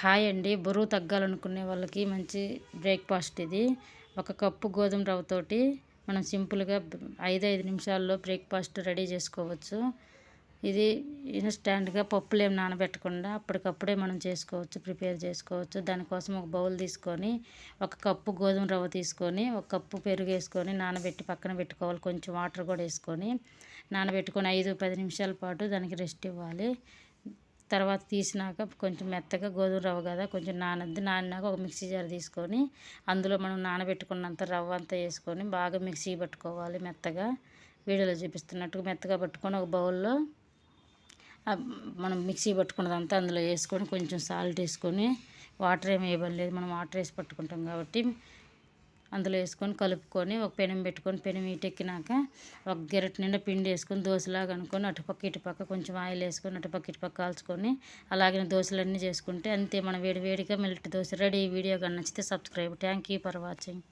Hi అండి. బరువు తగ్గాలనుకునే వాళ్ళకి మంచి బ్రేక్ఫాస్ట్ ఇది. ఒక కప్పు గోధుమ రవ్వతోటి మనం సింపుల్గా ఐదు ఐదు నిమిషాల్లో బ్రేక్ఫాస్ట్ రెడీ చేసుకోవచ్చు. ఇది ఇన్స్టాంట్గా పప్పులు ఏం నానబెట్టకుండా అప్పటికప్పుడే మనం చేసుకోవచ్చు ప్రిపేర్ చేసుకోవచ్చు. దానికోసం ఒక బౌల్ తీసుకొని ఒక కప్పు గోధుమ రవ్వ తీసుకొని ఒక కప్పు పెరుగు వేసుకొని నానబెట్టి పక్కన పెట్టుకోవాలి. కొంచెం వాటర్ కూడా వేసుకొని నానబెట్టుకొని ఐదు పది నిమిషాల పాటు దానికి రెస్ట్ ఇవ్వాలి. తర్వాత తీసినాక కొంచెం మెత్తగా గోధుమ రవ్వ కదా కొంచెం నానద్ది నానినాక ఒక మిక్సీ జార్ తీసుకొని అందులో మనం నానబెట్టుకున్నంత రవ్వ అంతా వేసుకొని బాగా మిక్సీ పట్టుకోవాలి మెత్తగా. వీడియోలో చూపిస్తున్నట్టుగా మెత్తగా పట్టుకొని ఒక బౌల్లో మనం మిక్సీ పట్టుకున్నదంతా అందులో వేసుకొని కొంచెం సాల్ట్ వేసుకొని వాటర్ ఏమి వేయబడలేదు. మనం వాటర్ వేసి పట్టుకుంటాం కాబట్టి అందులో వేసుకొని కలుపుకొని ఒక పెనం పెట్టుకొని పెనం ఈటెక్కినాక ఒక గెరటి నిండా పిండి వేసుకొని దోశలాగా అనుకొని అటుపక్క ఇటుపక్క కొంచెం ఆయిల్ వేసుకొని అటుపక్క ఇటుపక్క కాల్చుకొని అలాగే దోశలన్నీ చేసుకుంటే అంతే మన వేడి వేడిగా మెల్ట్ దోశ రెడీ. వీడియో కానీ నచ్చితే subscribe. Thank you for watching